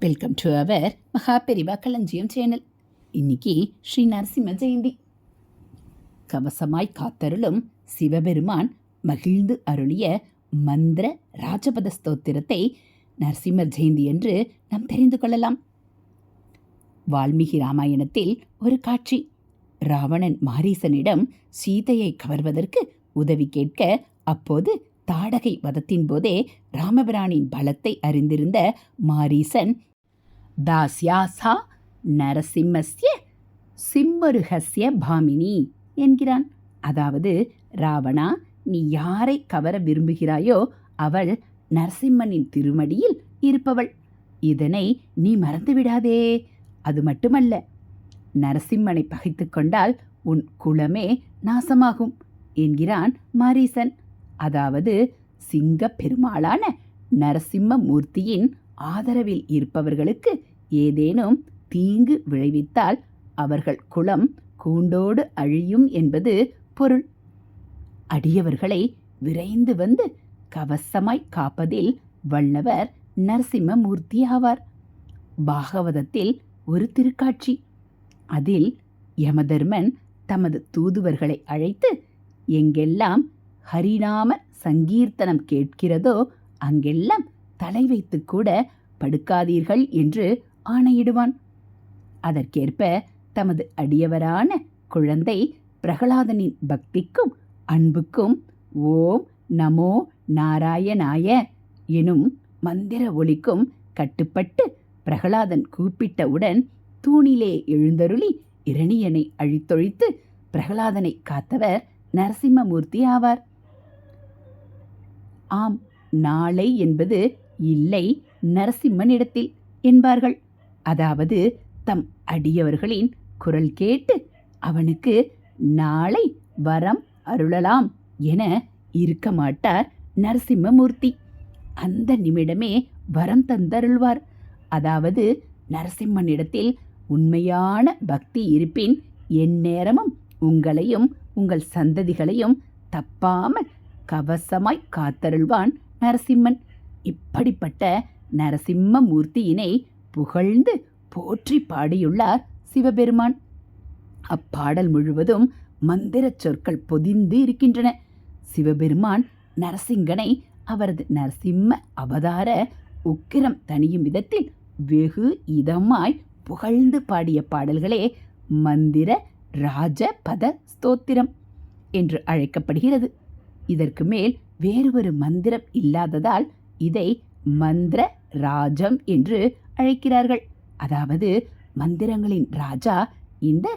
Welcome to our மகா பெரிவா களஞ்சியம் channel இன்னைக்கு ஸ்ரீ நரசிம்ம ஜெயந்தி. கவசமாய் காத்தருளும் சிவபெருமான் மகிழ்ந்து அருளிய மந்திர ராஜபத ஸ்தோத்திரத்தை நரசிம்மர் ஜெயந்தி என்று நாம் தெரிந்து கொள்ளலாம். வால்மீகி ராமாயணத்தில் ஒரு காட்சி. ராவணன் மாரீசனிடம் சீதையை கவர்வதற்கு உதவி கேட்க அப்போது தாடகை வதத்தின் போதே ராமபிரானின் பலத்தை அறிந்திருந்த மாரீசன் தாஸ்யாசா நரசிம்மஸ்ய சிம்மருகஸ்ய பாமினி என்கிறான். அதாவது ராவணா நீ யாரை கவர விரும்புகிறாயோ அவள் நரசிம்மனின் திருமடியில் இருப்பவள். இதனை நீ மறந்துவிடாதே அது மட்டுமல்ல நரசிம்மனை பகைத்து கொண்டால் உன் குலமே நாசமாகும் என்கிறான் மாரீசன். அதாவது சிங்க பெருமாளான நரசிம்மமூர்த்தியின் ஆதரவில் இருப்பவர்களுக்கு ஏதேனும் தீங்கு விளைவித்தால் அவர்கள் குளம் கூண்டோடு அழியும் என்பது பொருள். அடியவர்களை விரைந்து வந்து கவசமாய் காப்பதில் வல்லவர் நரசிம்மமூர்த்தி ஆவார். பாகவதத்தில் ஒரு திருக்காட்சி. அதில் யமதர்மன் தமது தூதுவர்களை அழைத்து எங்கெல்லாம் ஹரிநாம சங்கீர்த்தனம் கேட்கிறதோ அங்கெல்லாம் தலை வைத்து கூட படுக்காதீர்கள் என்று ஆணையிடுவான். அதற்கேற்ப தமது அடியவரான குழந்தை பிரகலாதனின் பக்திக்கும் அன்புக்கும் ஓம் நமோ நாராயணாய எனும் மந்திர ஒளிக்கும் கட்டுப்பட்டு பிரகலாதன் கூப்பிட்டவுடன் தூணிலே எழுந்தருளி இரணியனை அழித்தொழித்து பிரகலாதனை காத்தவர் நரசிம்மமூர்த்தி ஆவார். ஆம் நாளை என்பது இல்லை நரசிம்மனிடத்தில் என்பார்கள். அதாவது தம் அடியவர்களின் குரல் கேட்டு அவனுக்கு நாளை வரம் அருளலாம் என இருக்க மாட்டார் நரசிம்மமூர்த்தி. அந்த நிமிடமே வரம் தந்தருள்வார். அதாவது நரசிம்மனிடத்தில் உண்மையான பக்தி இருப்பின் எந்நேரமும் உங்களையும் உங்கள் சந்ததிகளையும் தப்பாமல் கவசமாய் காத்தருள்வான் நரசிம்மன். இப்படிப்பட்ட நரசிம்ம மூர்த்தியினை புகழ்ந்து போற்றி பாடியுள்ளார் சிவபெருமான். அப்பாடல் முழுவதும் மந்திரச் சொற்கள் பொதிந்து இருக்கின்றன. சிவபெருமான் நரசிங்கனை அவரது நரசிம்ம அவதார உக்கிரம் தணியும் விதத்தில் வெகு இதமாய் புகழ்ந்து பாடிய பாடல்களே மந்திர ராஜபத ஸ்தோத்திரம் என்று அழைக்கப்படுகிறது. இதற்கு மேல் வேறு ஒரு மந்திரம் இல்லாததால் இதை மந்திர ராஜம் என்று அழைக்கிறார்கள். அதாவது மந்திரங்களின் ராஜா இந்த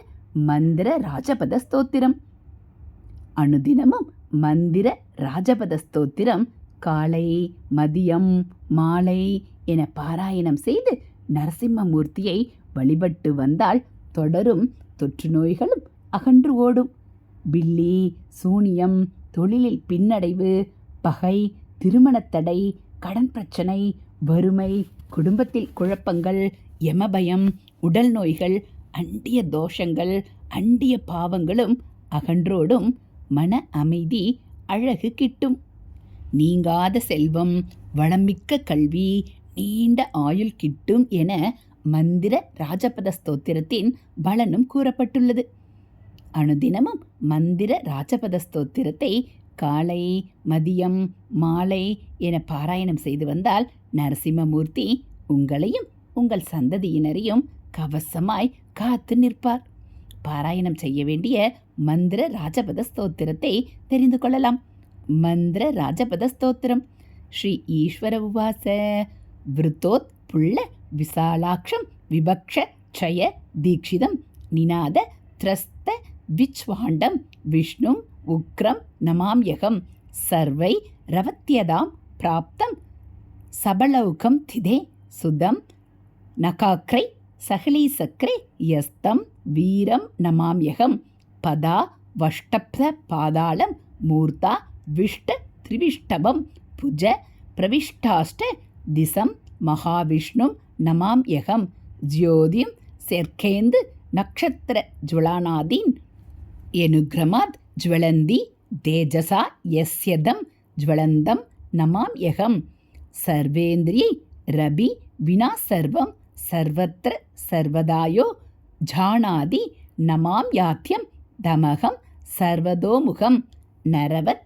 மந்திர ராஜபத ஸ்தோத்திரம். அனுதினமும் மந்திர ராஜபத ஸ்தோத்திரம் காலை மதியம் மாலை என பாராயணம் செய்து நரசிம்மமூர்த்தியை வழிபட்டு வந்தால் தொடரும் தொற்று நோய்களும் அகன்று ஓடும். பில்லி சூனியம் தொழிலில் பின்னடைவு பகை திருமணத்தடை கடன் பிரச்சனை வறுமை குடும்பத்தில் குழப்பங்கள் எமபயம் உடல் நோய்கள் அண்டிய தோஷங்கள் அண்டிய பாவங்களும் அகன்றோடும் மன அமைதி அழகு கிட்டும். நீங்காத செல்வம் வளமிக்க கல்வி நீண்ட ஆயுள் கிட்டும் என மந்திர ராஜபத ஸ்தோத்திரத்தின் பலனும் கூறப்பட்டுள்ளது. அனுதினமும் மந்திர ராஜபத ஸ்தோத்திரத்தை காலை மதியம் மாலை என பாராயணம் செய்து வந்தால் நரசிம்மமூர்த்தி உங்களையும் உங்கள் சந்ததியினரையும் கவசமாய் காத்து நிற்பார். பாராயணம் செய்ய வேண்டிய மந்திர ராஜபத ஸ்தோத்திரத்தை தெரிந்து கொள்ளலாம். மந்திர ராஜபத ஸ்தோத்திரம். ஸ்ரீ ஈஸ்வர உவாச. விருத்தோத் புள்ள விசாலாட்சம் விபக்ஷ க்ஷய தீக்ஷிதம் நினாத திரஸ்த விச்வாண்டம் விஷ்ணும் உக்ரம் நமாம்யகம் சர்வை ரவத்தியதாம் பிராப்தம் சபலௌகம் திதே சுதம் நகாக்ரை சகலீசக்ரே யஸ்தம் வீரம் நமாம்யகம் பதா வஷ்டப்த பாதாளம் மூர்த்தா விஷ்ட திரிவிஷ்டபம் புஜ பிரவிஷ்டாஷ்ட திசம் மகாவிஷ்ணும் நமாம்யகம் ஜோதிம் சேர்க்கேந்து நக்ஷத்திர ஜுவலானாதீன் எனுக்ரமாத் ஜுவலந்தி தேஜசா எஸ்யதம் ஜுவலந்தம் நமாம் யகம். சர்வேந்திரியை ரபி வினா சர்வம் சர்வத்திர சர்வதாயோ ஜானாதி நமாம் யாத்தியம் தமகம் சர்வதோமுகம். நரவத்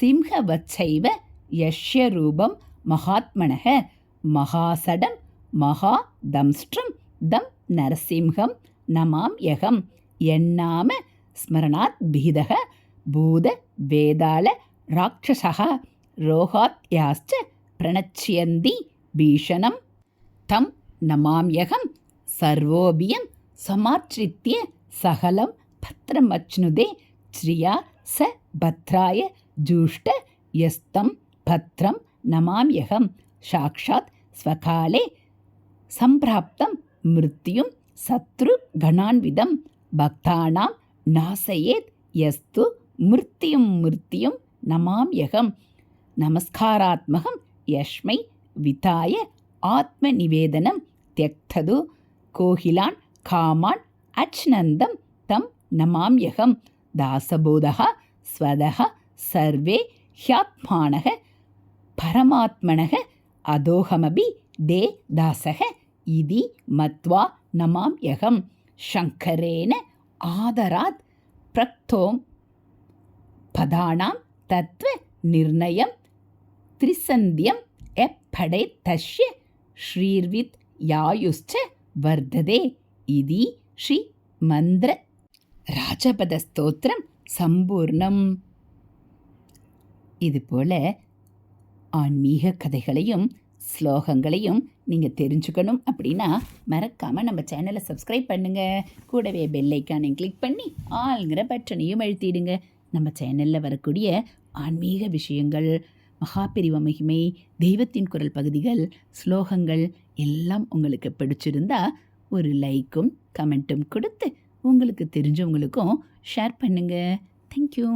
சிம்ஹவச்சைவ யஷ்ய ரூபம் மகாத்மனக மகாசடம் மகா தம்ஸ்ட்ரம் தம் நரசிம்ஹம் நமாம் யகம். என்னாம ஸ்மரணாத் பீதக பூத வேதாள ராட்சசா ரோகாத்யாச்ச பிரணச்சியந்தி பீஷணம். தம் நமாம்யகம் சர்வோபியம் சமாச்சிரித்திய சகலம் பத்திரம் அச்னுதே ஸ்ரீயா ச பத்ராய ஜூஷ்ட யஸ்தம் பத்ரம் நமாம்யகம். சாட்சாத் ஸ்வகாலே சம்பிராப்தம் மிருத்யும் சத்ரு பக்தானாம் நாசயேத் எஸ்து மிருத்தியும் மிருத்தியும் நமாம்யகம் நமஸ்காராத்மகம் யஷ்மை விதாய ஆத்ம நிவேதனம் தியக்தது கோகிலான் காமான் அச்நந்தம் தம் நமாம்யகம் தாசபோதகா ஸ்வதக சர்வே ஹியாத்மானக பரமாத்மனக அதோகமபி தே தாசக இதி மத்வா நமாம்யகம் சங்கரேன ஆதராத் பிரக்தோம் பதானாம் தத்துவ நிர்ணயம் திரிசந்தியம் எப்படை தஷ்ய ஸ்ரீர்வித் யாயுஷ்ச வர்ததே இதி ஸ்ரீ மந்திர ராஜபதஸ்தோத்திரம் சம்பூர்ணம். இதுபோல ஆன்மீக கதைகளையும் ஸ்லோகங்களையும் நீங்கள் தெரிஞ்சுக்கணும் அப்படின்னா மறக்காமல் நம்ம சேனலை சப்ஸ்கிரைப் பண்ணுங்கள் கூடவே பெல் ஐக்கானையும் கிளிக் பண்ணி ஆளுங்கிற பட்டனையும் அழுத்திடுங்க. நம்ம சேனலில் வரக்கூடிய ஆன்மீக விஷயங்கள் மகாபிரிவ மகிமை தெய்வத்தின் குரல் பகுதிகள் ஸ்லோகங்கள் எல்லாம் உங்களுக்கு பிடிச்சிருந்தா ஒரு லைக்கும் கமெண்ட்டும் கொடுத்து உங்களுக்கு தெரிஞ்சவங்களுக்கும் ஷேர் பண்ணுங்கள் தேங்க்யூ